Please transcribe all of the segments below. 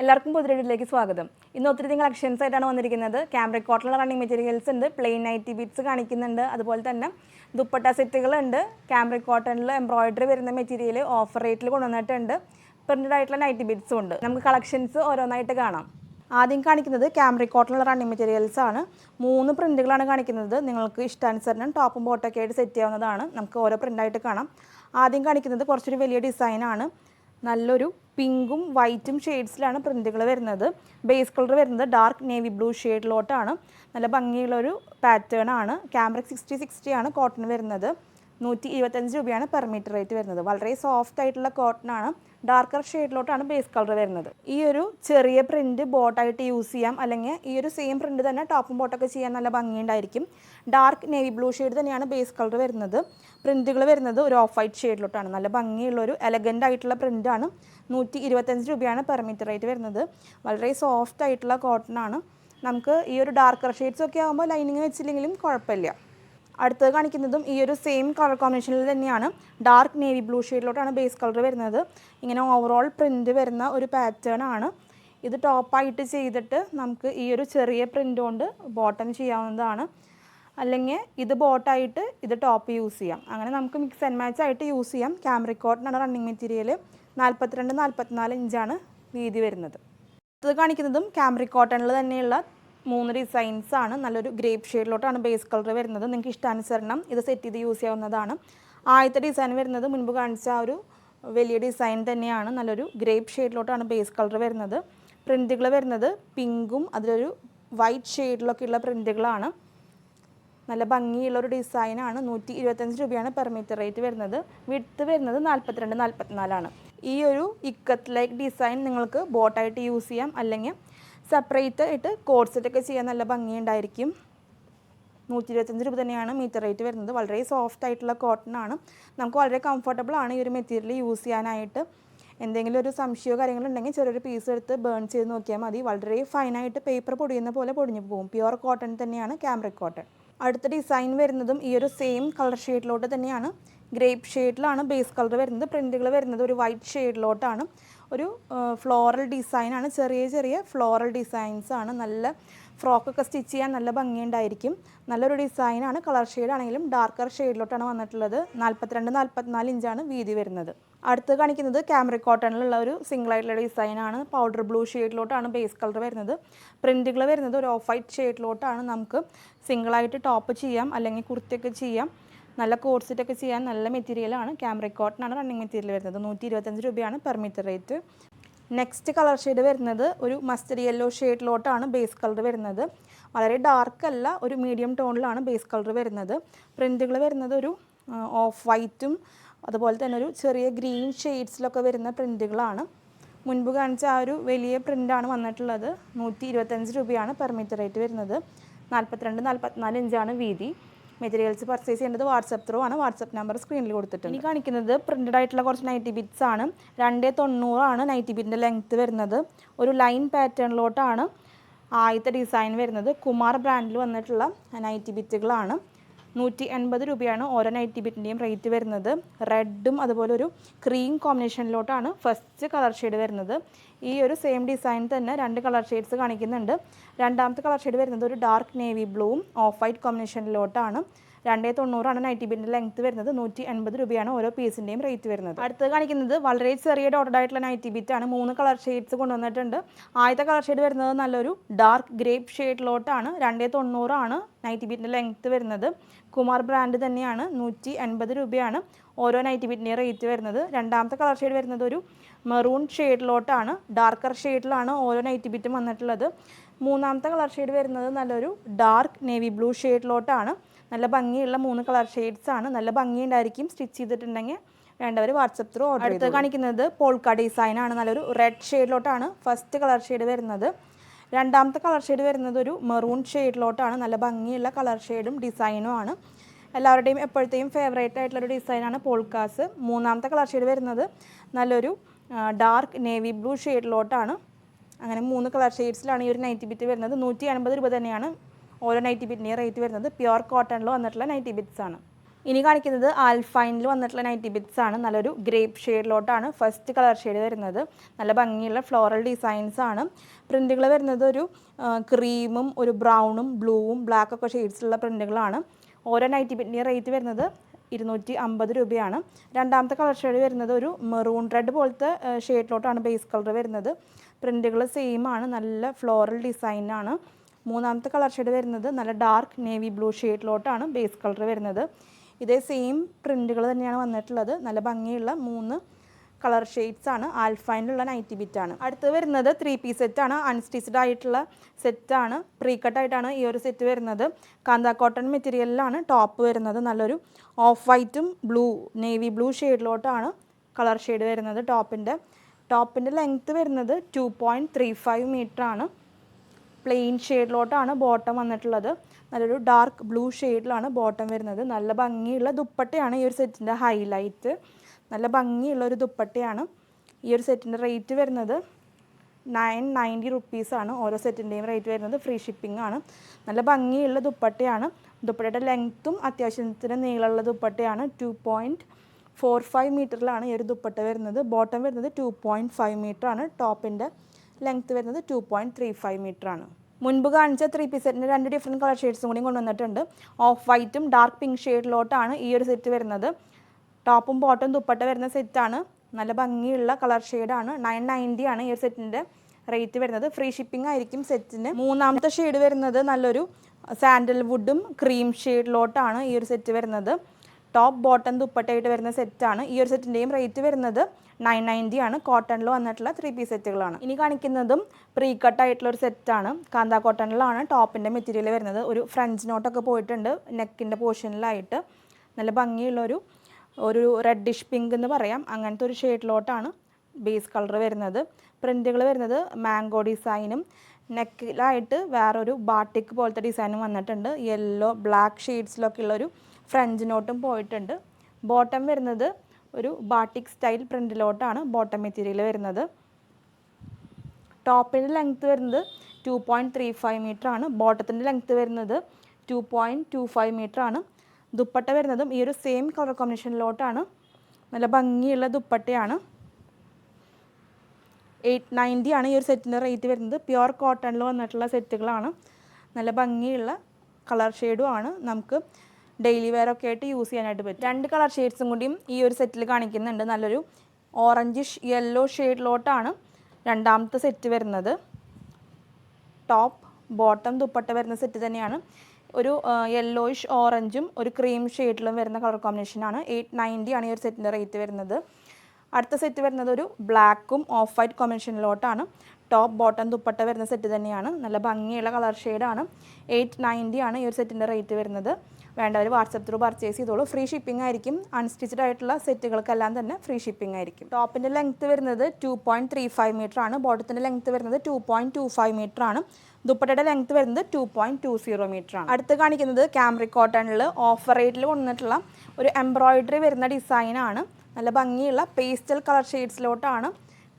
എല്ലാവർക്കും പുതിയൊരിലേക്ക് സ്വാഗതം. ഇന്ന് ഒത്തിരി നിങ്ങൾ അക്ഷൻസ് ആയിട്ടാണ് വന്നിരിക്കുന്നത്. ക്യാമറ കോട്ടണിലെ റണ്ണിങ് മെറ്റീരിയൽസ് ഉണ്ട്. പ്ലെയിൻ നൈറ്റി ബീറ്റ്സ് കാണിക്കുന്നുണ്ട്. അതുപോലെ തന്നെ ദുപ്പട്ട സെറ്റുകളുണ്ട് ക്യാമറ കോട്ടണിൽ എംബ്രോയിഡറി വരുന്ന മെറ്റീരിയൽ ഓഫർ റേറ്റിൽ കൊണ്ടുവന്നിട്ടുണ്ട്. പ്രിന്റഡ് ആയിട്ടുള്ള നൈറ്റി ബീറ്റ്സും ഉണ്ട്. നമുക്ക് കളക്ഷൻസ് ഓരോന്നായിട്ട് കാണാം. ആദ്യം കാണിക്കുന്നത് ക്യാമറ കോട്ടണിലെ റണ്ണിങ് മെറ്റീരിയൽസ് ആണ്. മൂന്ന് പ്രിന്റുകളാണ് കാണിക്കുന്നത്. നിങ്ങൾക്ക് ഇഷ്ടാനുസരണം ടോപ്പും ബോട്ടൊക്കെ ആയിട്ട് സെറ്റ് ചെയ്യാവുന്നതാണ്. നമുക്ക് ഓരോ പ്രിന്റായിട്ട് കാണാം. ആദ്യം കാണിക്കുന്നത് കുറച്ചൊരു വലിയ ഡിസൈനാണ് നല്ലൊരു പിങ്കും വൈറ്റും ഷെയ്ഡ്സിലാണ് പ്രിന്റുകൾ വരുന്നത്. ബേസ് കളർ വരുന്നത് ഡാർക്ക് നേവി ബ്ലൂ ഷെയ്ഡിലോട്ടാണ് നല്ല ഭംഗിയുള്ളൊരു പാറ്റേൺ ആണ്. ക്യാമറക് സിക്സ്റ്റി സിക്സ്റ്റി ആണ് കോട്ടൺ വരുന്നത്. നൂറ്റി ഇരുപത്തഞ്ച് രൂപയാണ് പെർ മീറ്റർ റേറ്റ് വരുന്നത്. വളരെ സോഫ്റ്റ് ആയിട്ടുള്ള കോട്ടൺ ആണ്. ഡാർക്കർ ഷെയ്ഡിലോട്ടാണ് ബേസ് കളർ വരുന്നത്. ഈ ഒരു ചെറിയ പ്രിന്റ് ബോട്ടായിട്ട് യൂസ് ചെയ്യാം. അല്ലെങ്കിൽ ഈ ഒരു സെയിം പ്രിന്റ് തന്നെ ടോപ്പും ബോട്ടൊക്കെ ചെയ്യാൻ നല്ല ഭംഗിയുണ്ടായിരിക്കും. ഡാർക്ക് നേവി ബ്ലൂ ഷെയ്ഡ് തന്നെയാണ് ബേസ് കളർ വരുന്നത്. പ്രിന്റുകൾ വരുന്നത് ഒരു ഓഫ് വൈറ്റ് ഷെയ്ഡിലോട്ടാണ് നല്ല ഭംഗിയുള്ള ഒരു എലഗന്റ് ആയിട്ടുള്ള പ്രിന്റാണ് നൂറ്റി ഇരുപത്തഞ്ച് രൂപയാണ് പെർ മീറ്റർ റേറ്റ് വരുന്നത്. വളരെ സോഫ്റ്റ് ആയിട്ടുള്ള കോട്ടൺ ആണ്. നമുക്ക് ഈ ഒരു ഡാർക്കർ ഷെയ്ഡ്സ് ഒക്കെ ആകുമ്പോൾ ലൈനിങ് വെച്ചില്ലെങ്കിലും കുഴപ്പമില്ല. അടുത്തത് കാണിക്കുന്നതും ഈ ഒരു സെയിം കളർ കോമ്പിനേഷനിൽ തന്നെയാണ്. ഡാർക്ക് നേവി ബ്ലൂ ഷെയ്ഡിലോട്ടാണ് ബേസ് കളർ വരുന്നത്. ഇങ്ങനെ ഓവറോൾ പ്രിന്റ് വരുന്ന ഒരു പാറ്റേൺ ആണ്. ഇത് ടോപ്പായിട്ട് ചെയ്തിട്ട് നമുക്ക് ഈ ഒരു ചെറിയ പ്രിന്റ് കൊണ്ട് ബോട്ടം ചെയ്യാവുന്നതാണ്. അല്ലെങ്കിൽ ഇത് ബോട്ടായിട്ട് ഇത് ടോപ്പ് യൂസ് ചെയ്യാം. അങ്ങനെ നമുക്ക് മിക്സ് ആൻഡ് മാച്ച് ആയിട്ട് യൂസ് ചെയ്യാം. ക്യാമറിക് കോട്ടനാണ് റണ്ണിങ് മെറ്റീരിയൽ നാൽപ്പത്തിരണ്ട് നാൽപ്പത്തിനാല് ഇഞ്ചാണ് വീതി വരുന്നത്. ഇത് കാണിക്കുന്നതും ക്യാമറിക് കോട്ടണിൽ തന്നെയുള്ള മൂന്ന് ഡിസൈൻസ് ആണ്. നല്ലൊരു ഗ്രേപ്പ് ഷെയ്ഡിലോട്ടാണ് ബേസ് കളർ വരുന്നത്. നിങ്ങൾക്ക് ഇഷ്ടാനുസരണം ഇത് സെറ്റ് ചെയ്ത് യൂസ് ചെയ്യാവുന്നതാണ്. ആദ്യത്തെ ഡിസൈൻ വരുന്നത് മുൻപ് കാണിച്ച ആ ഒരു വലിയ ഡിസൈൻ തന്നെയാണ്. നല്ലൊരു ഗ്രേപ്പ് ഷെയ്ഡിലോട്ടാണ് ബേസ് കളർ വരുന്നത്. പ്രിന്റുകൾ വരുന്നത് പിങ്കും അതിലൊരു വൈറ്റ് ഷെയ്ഡിലൊക്കെ ഉള്ള പ്രിന്റുകളാണ് നല്ല ഭംഗിയുള്ള ഒരു ഡിസൈനാണ് നൂറ്റി ഇരുപത്തഞ്ച് രൂപയാണ് പെർ മീറ്റർ റേറ്റ് വരുന്നത്. വിട്ത്ത് വരുന്നത് നാൽപ്പത്തിരണ്ട് നാൽപ്പത്തിനാലാണ് ഈ ഒരു ഇക്കത്ത് ലൈക്ക് ഡിസൈൻ നിങ്ങൾക്ക് ബോട്ടായിട്ട് യൂസ് ചെയ്യാം. അല്ലെങ്കിൽ സെപ്പറേറ്റ് ആയിട്ട് കോഡ് സെറ്റൊക്കെ ചെയ്യാൻ നല്ല ഭംഗിയുണ്ടായിരിക്കും. നൂറ്റി ഇരുപത്തഞ്ച് രൂപ തന്നെയാണ് മീറ്റർ റേറ്റ് വരുന്നത്. വളരെ സോഫ്റ്റ് ആയിട്ടുള്ള കോട്ടൺ ആണ്. നമുക്ക് വളരെ കംഫർട്ടബിൾ ആണ് ഈ ഒരു മെറ്റീരിയൽ യൂസ് ചെയ്യാനായിട്ട്. എന്തെങ്കിലും ഒരു സംശയമോ കാര്യങ്ങളോ ഉണ്ടെങ്കിൽ ചെറിയൊരു പീസ് എടുത്ത് ബേൺ ചെയ്ത് നോക്കിയാൽ മതി. വളരെ ഫൈനായിട്ട് പേപ്പർ പൊടിയുന്ന പോലെ പൊടിഞ്ഞു പോകും. പ്യുവർ കോട്ടൺ തന്നെയാണ് ക്യാമറ കോട്ടൺ അടുത്ത ഡിസൈൻ വരുന്നതും ഈ ഒരു സെയിം കളർ ഷെയ്ഡിലോട്ട് തന്നെയാണ്. ഗ്രേപ്പ് ഷെയ്ഡിലാണ് ബേസ് കളർ വരുന്നത്. പ്രിന്റുകൾ വരുന്നത് ഒരു വൈറ്റ് ഷെയ്ഡിലോട്ടാണ് ഒരു ഫ്ലോറൽ ഡിസൈനാണ് ചെറിയ ചെറിയ ഫ്ലോറൽ ഡിസൈൻസ് ആണ്. നല്ല ഫ്രോക്കൊക്കെ സ്റ്റിച്ച് ചെയ്യാൻ നല്ല ഭംഗിയുണ്ടായിരിക്കും. നല്ലൊരു ഡിസൈനാണ് കളർ ആണെങ്കിലും ഡാർക്കർ ഷെയ്ഡിലോട്ടാണ് വന്നിട്ടുള്ളത്. നാൽപ്പത്തിരണ്ട് നാൽപ്പത്തിനാല് ഇഞ്ചാണ് വീതി വരുന്നത്. അടുത്ത് കാണിക്കുന്നത് ക്യാമറ കോട്ടണിലുള്ള ഒരു സിംഗിൾ ആയിട്ടുള്ള ഡിസൈനാണ് പൗഡർ ബ്ലൂ ഷെയ്ഡിലോട്ടാണ് ബേസ് കളർ വരുന്നത്. പ്രിന്റുകൾ വരുന്നത് ഒരു ഓഫ് വൈറ്റ് ഷെയ്ഡിലോട്ടാണ് നമുക്ക് സിംഗിളായിട്ട് ടോപ്പ് ചെയ്യാം. അല്ലെങ്കിൽ കുർത്തിയൊക്കെ ചെയ്യാം. നല്ല കോഴ്സിറ്റൊക്കെ ചെയ്യാൻ നല്ല മെറ്റീരിയലാണ് ക്യാമറ കോട്ടനാണ് റണ്ണിങ് മെറ്റീരിയൽ വരുന്നത്. നൂറ്റി ഇരുപത്തഞ്ച് രൂപയാണ് per metre rate next colour shade വരുന്നത് ഒരു മസ്റ്റർ യെല്ലോ ഷെയ്ഡിലോട്ടാണ് ബേസ് കളർ വരുന്നത്. വളരെ ഡാർക്ക് അല്ല ഒരു മീഡിയം ടോണിലാണ് ബേസ് കളർ വരുന്നത്. പ്രിന്റുകൾ വരുന്നത് ഒരു ഓഫ് വൈറ്റും അതുപോലെ തന്നെ ഒരു ചെറിയ ഗ്രീൻ ഷെയ്ഡ്സിലൊക്കെ വരുന്ന പ്രിന്റുകളാണ് മുൻപ് കാണിച്ച ആ ഒരു വലിയ പ്രിന്റാണ് വന്നിട്ടുള്ളത്. നൂറ്റി ഇരുപത്തഞ്ച് രൂപയാണ് പെർ മീറ്റർ റേറ്റ് വരുന്നത്. നാൽപ്പത്തിരണ്ട് നാൽപ്പത്തിനാല് ഇഞ്ചാണ് വീതി. മെറ്റീരിയൽസ് പർച്ചേസ് ചെയ്യേണ്ടത് വാട്സപ്പ് ത്രൂ ആണ്. വാട്സപ്പ് നമ്പർ സ്ക്രീനിൽ കൊടുത്തിട്ടുണ്ട്. ഇനി കാണിക്കുന്നത് പ്രിന്റഡ് ആയിട്ടുള്ള കുറച്ച് നൈറ്റി ബിറ്റ്സ് ആണ്. രണ്ടേ തൊണ്ണൂറാണ് നൈറ്റി ബിറ്റിന്റെ ലെങ്ത്ത് വരുന്നത്. ഒരു ലൈൻ പാറ്റേണിലോട്ടാണ് ആദ്യത്തെ ഡിസൈൻ വരുന്നത്. കുമാർ ബ്രാൻഡിൽ വന്നിട്ടുള്ള നൈറ്റി ബിറ്റുകളാണ് നൂറ്റി എൺപത് രൂപയാണ് ഓരോ നൈറ്റി ബിറ്റിന്റെയും റേറ്റ് വരുന്നത്. റെഡും അതുപോലെ ഒരു ക്രീം കോമ്പിനേഷനിലോട്ടാണ് ഫസ്റ്റ് കളർ ഷെയ്ഡ് വരുന്നത്. ഈ ഒരു സെയിം ഡിസൈൻ തന്നെ രണ്ട് കളർ ഷെയ്ഡ്സ് കാണിക്കുന്നുണ്ട്. രണ്ടാമത്തെ കളർ ഷെയ്ഡ് വരുന്നത് ഒരു ഡാർക്ക് നേവി ബ്ലൂവും ഓഫ് വൈറ്റ് കോമ്പിനേഷനിലോട്ടാണ് രണ്ടേ തൊണ്ണൂറാണ് നൈറ്റി ബിന്റെ ലെങ്ത് വരുന്നത്. നൂറ്റി എൺപത് രൂപയാണ് ഓരോ പീസിന്റെയും റേറ്റ് വരുന്നത്. അടുത്ത് കാണിക്കുന്നത് വളരെ ചെറിയ ഡോട്ടഡ് ആയിട്ടുള്ള നൈറ്റി ബിറ്റ് ആണ്. മൂന്ന് കളർ ഷെയ്ഡ്സ് കൊണ്ടുവന്നിട്ടുണ്ട്. ആദ്യത്തെ കളർ ഷെയ്ഡ് വരുന്നത് നല്ലൊരു ഡാർക്ക് ഗ്രേപ്പ് ഷെയ്ഡിലോട്ടാണ് രണ്ടേ തൊണ്ണൂറാണ് നൈറ്റി ബിറ്റിന്റെ ലെങ്ത് വരുന്നത്. കുമാർ ബ്രാൻഡ് തന്നെയാണ്. നൂറ്റി എൺപത് രൂപയാണ് ഓരോ നൈറ്റി ബിറ്റിന്റെയും റേറ്റ് വരുന്നത്. രണ്ടാമത്തെ കളർ ഷെയ്ഡ് വരുന്നത് ഒരു മെറൂൺ ഷെയ്ഡിലോട്ടാണ് ഡാർക്കർ ഷെയ്ഡിലാണ് ഓരോ നൈറ്റി ബിറ്റും വന്നിട്ടുള്ളത്. മൂന്നാമത്തെ കളർ ഷെയ്ഡ് വരുന്നത് നല്ലൊരു ഡാർക്ക് നേവി ബ്ലൂ ഷെയ്ഡിലോട്ടാണ് നല്ല ഭംഗിയുള്ള മൂന്ന് കളർ ഷെയ്ഡ്സ് ആണ്. നല്ല ഭംഗിയുണ്ടായിരിക്കും. സ്റ്റിച്ച് ചെയ്തിട്ടുണ്ടെങ്കിൽ വേണ്ടവർ വാട്സപ്പ് ത്രൂ ഓർഡർ അടുത്ത് കാണിക്കുന്നത് പോൾക്ക ഡിസൈൻ ആണ്. നല്ലൊരു റെഡ് ഷെയ്ഡിലോട്ടാണ് ഫസ്റ്റ് കളർ ഷെയ്ഡ് വരുന്നത്. രണ്ടാമത്തെ കളർ ഷെയ്ഡ് വരുന്നത് ഒരു മെറൂൺ ഷെയ്ഡിലോട്ടാണ് നല്ല ഭംഗിയുള്ള കളർ ഷെയ്ഡും ഡിസൈനും ആണ്. എല്ലാവരുടെയും എപ്പോഴത്തെയും ഫേവറേറ്റ് ആയിട്ടുള്ളൊരു ഡിസൈനാണ് പോൾക്കാസ് മൂന്നാമത്തെ കളർ ഷെയ്ഡ് വരുന്നത് നല്ലൊരു ഡാർക്ക് നേവി ബ്ലൂ ഷെയ്ഡിലോട്ടാണ് അങ്ങനെ മൂന്ന് കളർ ഷെയ്ഡ്സിലാണ് ഈ ഒരു നൈറ്റി ബിറ്റ് വരുന്നത്. നൂറ്റി അൻപത് രൂപ തന്നെയാണ് ഓരോ നൈറ്റി ബിറ്റിന്റെയും റേറ്റ് വരുന്നത്. പ്യുർ കോട്ടണിൽ വന്നിട്ടുള്ള നൈറ്റി ബിറ്റ്സ് ആണ്. ഇനി കാണിക്കുന്നത് ആൽഫൈനിൽ വന്നിട്ടുള്ള നൈറ്റി ബിറ്റ്സ് ആണ്. നല്ലൊരു ഗ്രേപ്പ് ഷെയ്ഡിലോട്ടാണ് ഫസ്റ്റ് കളർ ഷെയ്ഡ് വരുന്നത്. നല്ല ഭംഗിയുള്ള ഫ്ലോറൽ ഡിസൈൻസ് ആണ്. പ്രിന്റുകൾ വരുന്നത് ഒരു ക്രീമും ഒരു ബ്രൗണും ബ്ലൂവും ബ്ലാക്കൊക്കെ ഷെയ്ഡ്സുള്ള പ്രിന്റുകളാണ് ഓരോ നൈറ്റി ബിറ്റിന്റെ റേറ്റ് വരുന്നത് ഇരുന്നൂറ്റി അമ്പത് രൂപയാണ്. രണ്ടാമത്തെ കളർ ഷെയ്ഡ് വരുന്നത് ഒരു മെറൂൺ റെഡ് പോലത്തെ ഷെയ്ഡിലോട്ടാണ് ബേസ് കളർ വരുന്നത്. പ്രിന്റുകൾ സെയിം ആണ് നല്ല ഫ്ലോറൽ ഡിസൈനാണ് മൂന്നാമത്തെ കളർ ഷെയ്ഡ് വരുന്നത് നല്ല ഡാർക്ക് നേവി ബ്ലൂ ഷെയ്ഡിലോട്ടാണ് ബേസ് കളർ വരുന്നത്. ഇതേ സെയിം പ്രിന്റുകൾ തന്നെയാണ് വന്നിട്ടുള്ളത്. നല്ല ഭംഗിയുള്ള മൂന്ന് കളർ ഷെയ്ഡ്സ് ആണ് ആൽഫൈനിലുള്ള നൈറ്റി ബിറ്റ് ആണ്. അടുത്ത് വരുന്നത് ത്രീ പീസ് സെറ്റ് ആണ്. അൺസ്റ്റിച്ചഡ് ആയിട്ടുള്ള സെറ്റാണ് പ്രീ കട്ട് ആയിട്ടാണ് ഈ ഒരു സെറ്റ് വരുന്നത്. കാന്ത കോട്ടൺ മെറ്റീരിയലിലാണ് ടോപ്പ് വരുന്നത്. നല്ലൊരു ഓഫ് വൈറ്റും ബ്ലൂ നേവി ബ്ലൂ ഷെയ്ഡിലോട്ടാണ് കളർ ഷെയ്ഡ് വരുന്നത് ടോപ്പിന്റെ ടോപ്പിന്റെ ലെങ്ത്ത് വരുന്നത് two point three five metre ആണ്. പ്ലെയിൻ ഷെയ്ഡിലോട്ടാണ് ബോട്ടം വന്നിട്ടുള്ളത്. നല്ലൊരു ഡാർക്ക് ബ്ലൂ ഷെയ്ഡിലാണ് ബോട്ടം വരുന്നത്. നല്ല ഭംഗിയുള്ള ദുപ്പട്ടയാണ് ഈ ഒരു സെറ്റിന്റെ ഹൈലൈറ്റ് നല്ല ഭംഗിയുള്ള ഒരു ദുപ്പട്ടയാണ്. ഈ ഒരു സെറ്റിന്റെ റേറ്റ് വരുന്നത് നയൻ നയന്റി റുപ്പീസാണ് ഓരോ സെറ്റിന്റെയും റേറ്റ് വരുന്നത് ഫ്രീ ഷിപ്പിംഗ് ആണ്. നല്ല ഭംഗിയുള്ള ദുപ്പട്ടയാണ്. ദുപ്പട്ടയുടെ ലെങ്ത്തും അത്യാവശ്യത്തിന് നീളമുള്ള ദുപ്പട്ടയാണ്. ടു പോയിന്റ് ഫോർ ഫൈവ് മീറ്ററിലാണ് ഈ ഒരു ദുപ്പട്ട വരുന്നത്. ബോട്ടം വരുന്നത് ടു പോയിന്റ് ഫൈവ് മീറ്റർ ആണ് ടോപ്പിന്റെ ലെങ്ത്ത് വരുന്നത് two point three five metre ആണ് മുൻപ് കാണിച്ച ത്രീ പീസ് സെറ്റിന് രണ്ട് ഡിഫറെന്റ് കളർ ഷെയ്ഡ്സും കൂടി കൊണ്ടുവന്നിട്ടുണ്ട്. ഓഫ് വൈറ്റും ഡാർക്ക് പിങ്ക് ഷെയ്ഡിലോട്ടാണ് ഈ ഒരു സെറ്റ് വരുന്നത്. ടോപ്പും ബോട്ടും ദുപ്പട്ട വരുന്ന സെറ്റാണ്. നല്ല ഭംഗിയുള്ള കളർ ഷെയ്ഡാണ്. നയൻ നയന്റി ആണ് ഈ ഒരു സെറ്റിന്റെ റേറ്റ് വരുന്നത്. ഫ്രീ ഷിപ്പിംഗ് ആയിരിക്കും സെറ്റിന്. മൂന്നാമത്തെ ഷെയ്ഡ് വരുന്നത് നല്ലൊരു സാൻഡൽ വുഡും ക്രീം ഷെയ്ഡിലോട്ടാണ് ഈ ഒരു സെറ്റ് വരുന്നത്. ടോപ്പ് ബോട്ടം ദുപ്പട്ടയായിട്ട് വരുന്ന സെറ്റാണ് ഈ ഒരു സെറ്റിന്റെയും റേറ്റ് വരുന്നത്. നയൻ നയന്റി ആണ് കോട്ടണിൽ വന്നിട്ടുള്ള ത്രീ പീസ് സെറ്റുകളാണ്. ഇനി കാണിക്കുന്നതും പ്രീ കട്ട് ആയിട്ടുള്ള ഒരു സെറ്റാണ്. കാന്ത കോട്ടണിലാണ് ടോപ്പിന്റെ മെറ്റീരിയൽ വരുന്നത്. ഒരു ഫ്രഞ്ച് നോട്ടൊക്കെ പോയിട്ടുണ്ട് നെക്കിന്റെ പോർഷനിലായിട്ട്. നല്ല ഭംഗിയുള്ളൊരു ഒരു റെഡിഷ് പിങ്ക് എന്ന് പറയാം. അങ്ങനത്തെ ഒരു ഷെയ്ഡിലോട്ടാണ് ബേസ് കളർ വരുന്നത്. പ്രിന്റുകൾ വരുന്നത് മാംഗോ ഡിസൈനും നെക്കിലായിട്ട് വേറൊരു ബാട്ടിക് പോലത്തെ ഡിസൈനും വന്നിട്ടുണ്ട്. യെല്ലോ ബ്ലാക്ക് ഷെയ്ഡ്സിലൊക്കെ ഉള്ളൊരു ഫ്രഞ്ച് നോട്ടും പോയിട്ടുണ്ട്. ബോട്ടം വരുന്നത് ഒരു ബാട്ടിക് സ്റ്റൈൽ പ്രിന്റിലോട്ടാണ് ബോട്ടം മെറ്റീരിയൽ വരുന്നത്. ടോപ്പിന്റെ ലെങ്ത്ത് വരുന്നത് two point three five metre ആണ്. ബോട്ടത്തിന്റെ ലെങ്ത്ത് വരുന്നത് two point two five metre ആണ്. ദുപ്പട്ട വരുന്നതും ഈ ഒരു സെയിം കളർ കോമ്പിനേഷനിലോട്ടാണ് നല്ല ഭംഗിയുള്ള ദുപ്പട്ടയാണ്. എയ്റ്റ് നയന്റി ആണ് ഈ ഒരു സെറ്റിന്റെ റേറ്റ് വരുന്നത്. പ്യുർ കോട്ടണിൽ വന്നിട്ടുള്ള സെറ്റുകളാണ്. നല്ല ഭംഗിയുള്ള കളർ ഷെയ്ഡും ആണ് നമുക്ക് ഡെയിലി വെയർ ഒക്കെ ആയിട്ട് യൂസ് ചെയ്യാനായിട്ട് പറ്റും. രണ്ട് കളർ ഷെയ്ഡ്സും കൂടിയും ഈ ഒരു സെറ്റിൽ കാണിക്കുന്നുണ്ട്. നല്ലൊരു ഓറഞ്ചിഷ് യെല്ലോ ഷെയ്ഡിലോട്ടാണ് രണ്ടാമത്തെ സെറ്റ് വരുന്നത്. ടോപ്പ് ബോട്ടം ദുപ്പട്ട വരുന്ന സെറ്റ് തന്നെയാണ്. ഒരു യെല്ലോയിഷ് ഓറഞ്ചും ഒരു ക്രീം ഷെയ്ഡിലും വരുന്ന കളർ കോമ്പിനേഷനാണ് എയ്റ്റ് നയന്റി ആണ് ഈ ഒരു സെറ്റിന്റെ റേറ്റ് വരുന്നത്. അടുത്ത സെറ്റ് വരുന്നത് ഒരു ബ്ലാക്കും ഓഫ് വൈറ്റ് കോമ്പിനേഷനിലോട്ടാണ് ടോപ്പ് ബോട്ടം ദുപ്പട്ട വരുന്ന സെറ്റ് തന്നെയാണ്. നല്ല ഭംഗിയുള്ള കളർ ഷെയ്ഡാണ് എയ്റ്റ് നയന്റി ആണ് ഈ ഒരു സെറ്റിന്റെ റേറ്റ് വരുന്നത്. വേണ്ടവർ വാട്സപ്പ് ത്രൂ പർച്ചേസ് ചെയ്തോളൂ. ഫ്രീ ഷിപ്പിംഗ് ആയിരിക്കും. അൺസ്റ്റിച്ചഡ് ആയിട്ടുള്ള സെറ്റുകൾക്കെല്ലാം തന്നെ ഫ്രീ ഷിപ്പിംഗ് ആയിരിക്കും. ടോപ്പിന്റെ ലെങ്ത്ത് വരുന്നത് two point three five metre ആണ്. ബോട്ടത്തിന്റെ ലെങ്ത്ത് വരുന്നത് two point two five metre ആണ്. ദുപ്പട്ടയുടെ ലെങ്ത്ത് വരുന്നത് two point two zero metre ആണ്. അടുത്ത് കാണിക്കുന്നത് ക്യാമറി കോട്ടണിൽ ഓഫർ റേറ്റിൽ കൊണ്ടുവന്നിട്ടുള്ള ഒരു എംബ്രോയിഡറി വരുന്ന ഡിസൈനാണ് നല്ല ഭംഗിയുള്ള പേസ്റ്റൽ കളർ ഷെയ്ഡ്സിലോട്ടാണ്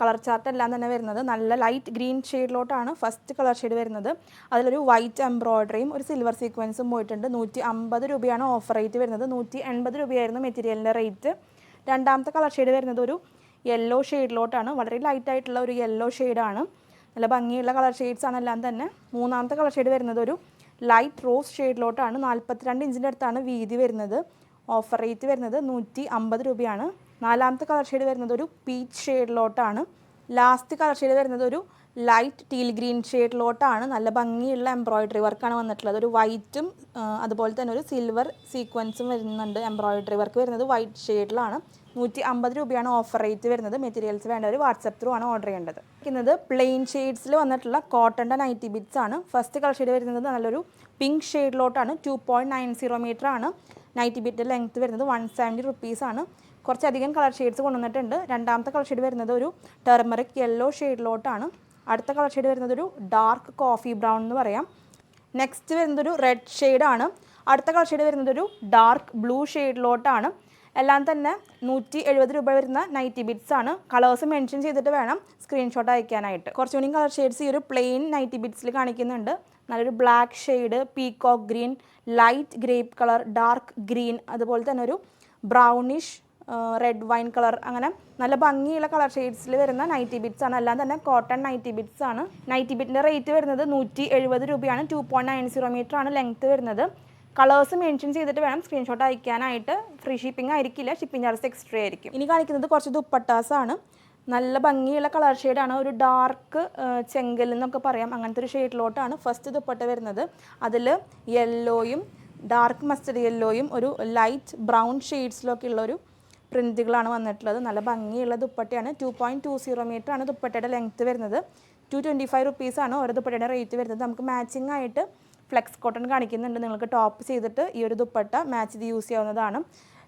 കളർ ചാർട്ട് എല്ലാം തന്നെ വരുന്നത്. നല്ല ലൈറ്റ് ഗ്രീൻ ഷെയ്ഡിലോട്ടാണ് ഫസ്റ്റ് കളർ ഷെയ്ഡ് വരുന്നത്. അതിലൊരു വൈറ്റ് എംബ്രോയിഡറിയും ഒരു സിൽവർ സീക്വൻസും പോയിട്ടുണ്ട്. നൂറ്റി അമ്പത് രൂപയാണ് ഓഫർ റേറ്റ് വരുന്നത്. നൂറ്റി എൺപത് രൂപയായിരുന്നു മെറ്റീരിയലിന്റെ റേറ്റ് രണ്ടാമത്തെ കളർ ഷെയ്ഡ് വരുന്നത് ഒരു യെല്ലോ ഷെയ്ഡിലോട്ടാണ് വളരെ ലൈറ്റ് ആയിട്ടുള്ള ഒരു യെല്ലോ ഷെയ്ഡാണ് നല്ല ഭംഗിയുള്ള കളർ ഷെയ്ഡ്സ് ആണ് എല്ലാം തന്നെ. മൂന്നാമത്തെ കളർ ഷെയ്ഡ് വരുന്നത് ഒരു ലൈറ്റ് റോസ് ഷെയ്ഡിലോട്ടാണ് നാൽപ്പത്തിരണ്ട് ഇഞ്ചിന്റെ അടുത്താണ് വീതി വരുന്നത്. ഓഫർ റേറ്റ് വരുന്നത് നൂറ്റി അമ്പത് രൂപയാണ്. നാലാമത്തെ കളർ ഷെയ്ഡ് വരുന്നത് ഒരു പീച്ച് ഷെയ്ഡിലോട്ടാണ് ലാസ്റ്റ് കളർ ഷെയ്ഡ് വരുന്നത് ഒരു ലൈറ്റ് ടീൽ ഗ്രീൻ ഷെയ്ഡിലോട്ടാണ് നല്ല ഭംഗിയുള്ള എംബ്രോയിഡറി വർക്കാണ് വന്നിട്ടുള്ളത്. ഒരു വൈറ്റും അതുപോലെ തന്നെ ഒരു സിൽവർ സീക്വൻസും വരുന്നുണ്ട് എംബ്രോയിഡറി വർക്ക് വരുന്നത് വൈറ്റ് ഷെയ്ഡിലാണ് നൂറ്റി അമ്പത് രൂപയാണ് ഓഫർ റേറ്റ് വരുന്നത്. മെറ്റീരിയൽസ് വേണ്ടവർ വാട്സപ്പ് ത്രൂ ആണ് ഓർഡർ ചെയ്യേണ്ടത്. ഇരിക്കുന്നത് പ്ലെയിൻ ഷെയ്ഡ്സിൽ വന്നിട്ടുള്ള കോട്ടന്റെ നൈറ്റി ബിറ്റ്സ് ആണ്. ഫസ്റ്റ് കളർ ഷെയ്ഡ് വരുന്നത് നല്ലൊരു pink ഷെയ്ഡിലോട്ടാണ് two point nine zero metre ആണ്. നൈറ്റി ബിറ്റ് ലെങ്ത്ത് വരുന്നത് വൺ സെവന്റി റുപ്പീസാണ് കുറച്ചധികം കളർ ഷെയ്ഡ്സ് കൊണ്ടുവന്നിട്ടുണ്ട്. രണ്ടാമത്തെ കളർ ഷെയ്ഡ് വരുന്നത് ഒരു ടെർമറിക് യെല്ലോ ഷെയ്ഡിലോട്ടാണ് അടുത്ത കളർ ഷെയ്ഡ് വരുന്നത് ഒരു ഡാർക്ക് കോഫി ബ്രൗൺ എന്ന് പറയാം. നെക്സ്റ്റ് വരുന്നത് ഒരു റെഡ് ഷെയ്ഡാണ് അടുത്ത കളർ ഷെയ്ഡ് വരുന്നത് ഒരു ഡാർക്ക് ബ്ലൂ ഷെയ്ഡിലോട്ടാണ് എല്ലാം തന്നെ നൂറ്റി എഴുപത് രൂപ വരുന്ന നൈറ്റി ബിറ്റ്സ് ആണ്. കളേഴ്സ് മെൻഷൻ ചെയ്തിട്ട് വേണം സ്ക്രീൻഷോട്ട് അയക്കാനായിട്ട്. കുറച്ചുകൂടി കളർ ഷെയ്ഡ്സ് ഈ ഒരു പ്ലെയിൻ നൈറ്റി ബിറ്റ്സിൽ കാണിക്കുന്നുണ്ട്. നല്ലൊരു black shade peacock green light grape colour dark green അതുപോലെ തന്നെ ഒരു ബ്രൗണിഷ് റെഡ് വൈൻ കളർ അങ്ങനെ നല്ല ഭംഗിയുള്ള കളർ ഷെയ്ഡ്സിൽ വരുന്ന നൈറ്റി ബിറ്റ്സ് ആണ്. എല്ലാം തന്നെ കോട്ടൺ നൈറ്റി ബിറ്റ്സ് ആണ്. നൈറ്റി ബിറ്റിന്റെ റേറ്റ് വരുന്നത് നൂറ്റി എഴുപത് രൂപയാണ്. Two point nine zero metre ആണ് ലെങ്ത്ത് വരുന്നത്. കളേഴ്സ് മെൻഷൻ ചെയ്തിട്ട് വേണം സ്ക്രീൻഷോട്ട് അയക്കാനായിട്ട്. ഫ്രീ ഷിപ്പിംഗ് ആയിരിക്കില്ല. ഷിപ്പിംഗ് ചാർജസ് എക്സ്ട്രാ ആയിരിക്കും. ഇനി കാണിക്കുന്നത് കുറച്ച് ദുപ്പട്ടാസ് ആണ്. നല്ല ഭംഗിയുള്ള കളർ ഷെയ്ഡാണ് ഒരു ഡാർക്ക് ചെങ്കൽ എന്നൊക്കെ പറയാം. അങ്ങനത്തെ ഒരു ഷെയ്ഡിലോട്ടാണ് ഫസ്റ്റ് ദുപ്പട്ട വരുന്നത്. അതിൽ യെല്ലോയും ഡാർക്ക് മസ്റ്റർഡ് യെല്ലോയും ഒരു ലൈറ്റ് ബ്രൗൺ ഷെയ്ഡ്സിലൊക്കെ ഉള്ള ഒരു പ്രിന്റുകളാണ് വന്നിട്ടുള്ളത്. നല്ല ഭംഗിയുള്ള ദുപ്പട്ടയാണ്. Two point two zero metre ആണ് ദുപ്പട്ടയുടെ ലെങ്ത്ത് വരുന്നത്. ടു ട്വന്റി ഫൈവ് റുപ്പീസാണ് ഓരോ ദുപ്പട്ടയുടെ റേറ്റ് വരുന്നത്. നമുക്ക് മാച്ചിങ് ആയിട്ട് ഫ്ലെക്സ് കോട്ടൺ കാണിക്കുന്നുണ്ട്. നിങ്ങൾക്ക് ടോപ്പ് ചെയ്തിട്ട് ഈ ഒരു ദുപ്പട്ട മാച്ച് ചെയ്ത് യൂസ് ചെയ്യാവുന്നതാണ്.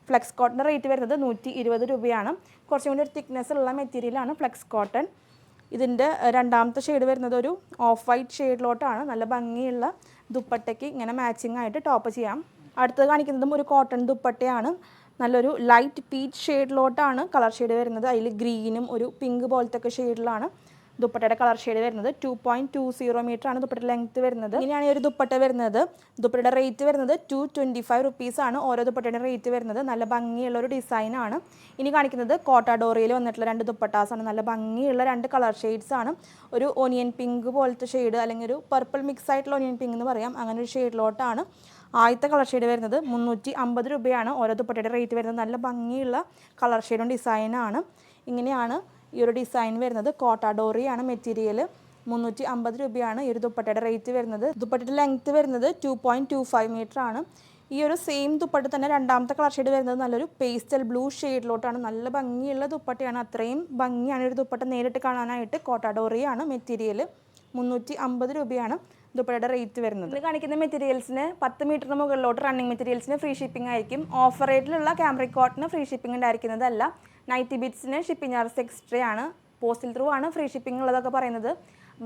ഫ്ലെക്സ് കോട്ടന്റെ റേറ്റ് വരുന്നത് നൂറ്റി ഇരുപത് രൂപയാണ്. കുറച്ചും കൂടി ഒരു തിക്നെസ് ഉള്ള മെറ്റീരിയലാണ് ഫ്ലെക്സ് കോട്ടൺ ഇതിന്റെ രണ്ടാമത്തെ ഷെയ്ഡ് വരുന്നത് ഒരു ഓഫ് വൈറ്റ് ഷെയ്ഡിലോട്ടാണ് നല്ല ഭംഗിയുള്ള ദുപ്പട്ടയ്ക്ക് ഇങ്ങനെ മാച്ചിങ് ആയിട്ട് ടോപ്പ് ചെയ്യാം. അടുത്തത് കാണിക്കുന്നതും ഒരു കോട്ടൺ ദുപ്പട്ടയാണ്. നല്ലൊരു ലൈറ്റ് പീച്ച് ഷെയ്ഡിലോട്ടാണ് കളർ ഷെയ്ഡ് വരുന്നത്. അതിൽ ഗ്രീനും ഒരു പിങ്ക് പോലത്തെ ഷെയ്ഡിലാണ് ദുപ്പട്ടയുടെ കളർ ഷെയ്ഡ് വരുന്നത്. Two point two zero metre ആണ് ദുപ്പട്ട ലെങ്ത് വരുന്നത്. ഇങ്ങനെയാണ് ഈ ഒരു ദുപ്പട്ട വരുന്നത്. ദുപ്പട്ടയുടെ റേറ്റ് വരുന്നത് ടു ട്വന്റി ഫൈവ് റുപ്പീസ് ആണ്. ഓരോ ദുപ്പട്ടയുടെ റേറ്റ് വരുന്നത്. നല്ല ഭംഗിയുള്ള ഒരു ഡിസൈനാണ് ഇനി കാണിക്കുന്നത് കോട്ടാഡോറിയിൽ വന്നിട്ടുള്ള രണ്ട് ദുപ്പട്ടാസ് ആണ്. നല്ല ഭംഗിയുള്ള രണ്ട് കളർ ഷെയ്ഡ്സ് ആണ്. ഒരു ഒനിയൻ പിങ്ക് പോലത്തെ ഷെയ്ഡ് അല്ലെങ്കിൽ ഒരു പർപ്പിൾ മിക്സ് ആയിട്ടുള്ള ഒനിയൻ പിങ്ക് എന്ന് പറയാം. അങ്ങനെ ഒരു ഷെയ്ഡിലോട്ടാണ് ആദ്യത്തെ കളർ ഷെയ്ഡ് വരുന്നത് മുന്നൂറ്റി അമ്പത് രൂപയാണ്. ഓരോ ദുപ്പട്ടയുടെ റേറ്റ് വരുന്നത് നല്ല ഭംഗിയുള്ള കളർ ഷെയ്ഡും ഡിസൈനാണ് ഇങ്ങനെയാണ് ഈ ഒരു ഡിസൈൻ വരുന്നത്. കോട്ടാഡോറിയാണ് മെറ്റീരിയൽ മുന്നൂറ്റി അമ്പത് രൂപയാണ് ഈ ഒരു ദുപ്പട്ടയുടെ റേറ്റ് വരുന്നത്. ദുപ്പട്ടയുടെ ലെങ്ത്ത് വരുന്നത് two point two five metre ആണ്. ഈ ഒരു സെയിം ദുപ്പട്ട തന്നെ രണ്ടാമത്തെ കളർ ഷെയ്ഡ് വരുന്നത് നല്ലൊരു പേസ്റ്റൽ ബ്ലൂ ഷെയ്ഡിലോട്ടാണ് നല്ല ഭംഗിയുള്ള ദുപ്പട്ടയാണ്. അത്രയും ഭംഗിയാണ് ഒരു ദുപ്പട്ട നേരിട്ട് കാണാനായിട്ട്. കോട്ടാഡോറിയാണ് മെറ്റീരിയൽ മുന്നൂറ്റി അമ്പത് രൂപയാണ്. ദുപ്പട്ടയുടെ റേറ്റ് വരുന്നത്. ഇത് കാണിക്കുന്ന മെറ്റീരിയൽസിന് പത്ത് മീറ്ററിന് മുകളിലോട്ട് റണ്ണിങ് മെറ്റീരിയൽസിന് ഫ്രീ ഷിപ്പിംഗ് ആയിരിക്കും. ഓഫർ റേറ്റിലുള്ള ക്യാമറിക് കോട്ടിന് ഫ്രീ ഷിപ്പിംഗ് ഉണ്ടായിരിക്കുന്നതല്ല. നൈറ്റി ബിറ്റ്സിന് ഷിപ്പിംഗ് ചാർജ് എക്സ്ട്രാ ആണ്. പോസ്റ്റൽ ത്രൂ ആണ് ഫ്രീ ഷിപ്പിംഗ് ഉള്ളതൊക്കെ പറയുന്നത്.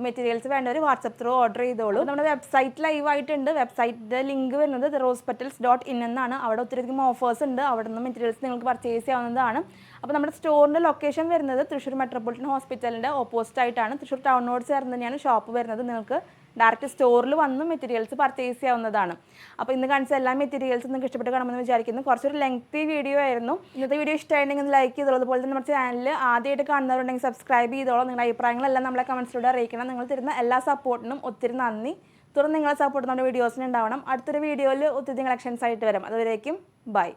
മെറ്റീരിയൽസ് വേണ്ടവർ വാട്സപ്പ് ത്രൂ ഓർഡർ ചെയ്തോളൂ. നമ്മുടെ വെബ്സൈറ്റ് ലൈവ് ആയിട്ടുണ്ട്. വെബ്സൈറ്റിന്റെ ലിങ്ക് വരുന്നത് റോസ് പെറ്റൽസ് ഡോട്ട് ഇൻ എന്നാണ്. അവിടെ ഒത്തിരിയധികം ഓഫേഴ്സ് ഉണ്ട്. അവിടെ നിന്ന് മെറ്റീരിയൽസ് നിങ്ങൾക്ക് പർച്ചേസ് ചെയ്യാവുന്നതാണ്. അപ്പോൾ നമ്മുടെ സ്റ്റോറിന്റെ ലൊക്കേഷൻ വരുന്നത് തൃശ്ശൂർ മെട്രോപൊളിറ്റൻ ഹോസ്പിറ്റലിന്റെ ഓപ്പോസിറ്റ് ആയിട്ടാണ്. തൃശ്ശൂർ ടൗണിനോട് ചേർന്ന് തന്നെയാണ് ഷോപ്പ് വരുന്നത് നിങ്ങൾക്ക്. ഡയറക്റ്റ് സ്റ്റോറിൽ വന്ന് മെറ്റീരിയൽസ് പർച്ചേസ് ചെയ്യാവുന്നതാണ്. അപ്പോൾ ഇന്ന് കാണിച്ച എല്ലാ മെറ്റീരിയൽസും നിങ്ങൾക്ക് ഇഷ്ടപ്പെട്ട് കാണുമെന്ന് വിചാരിക്കുന്നു. കുറച്ചൊരു ലെങ്തി വീഡിയോ ആയിരുന്നു. ഇന്നത്തെ വീഡിയോ ഇഷ്ടമായിട്ടുണ്ടെങ്കിൽ ലൈക്ക് ചെയ്തോളൂ. അതുപോലെ തന്നെ നമ്മുടെ ചാനൽ ആദ്യമായിട്ട് കാണുന്നവരുണ്ടെങ്കിൽ സബ്സ്ക്രൈബ് ചെയ്തോളൂ. നിങ്ങളുടെ അഭിപ്രായങ്ങളെല്ലാം നമ്മളെ കമൻസിലൂടെ അറിയിക്കണം. നിങ്ങൾ തരുന്ന എല്ലാ സപ്പോർട്ടിനും ഒത്തിരി നന്ദി. തുടർന്ന് നിങ്ങളെ സപ്പോർട്ട് നമ്മുടെ വീഡിയോസിന് ഉണ്ടാവണം. അടുത്തൊരു വീഡിയോയിൽ ഒത്തിരി കളക്ഷൻസ് ആയിട്ട് വരാം. അതുവരേക്കും ബൈ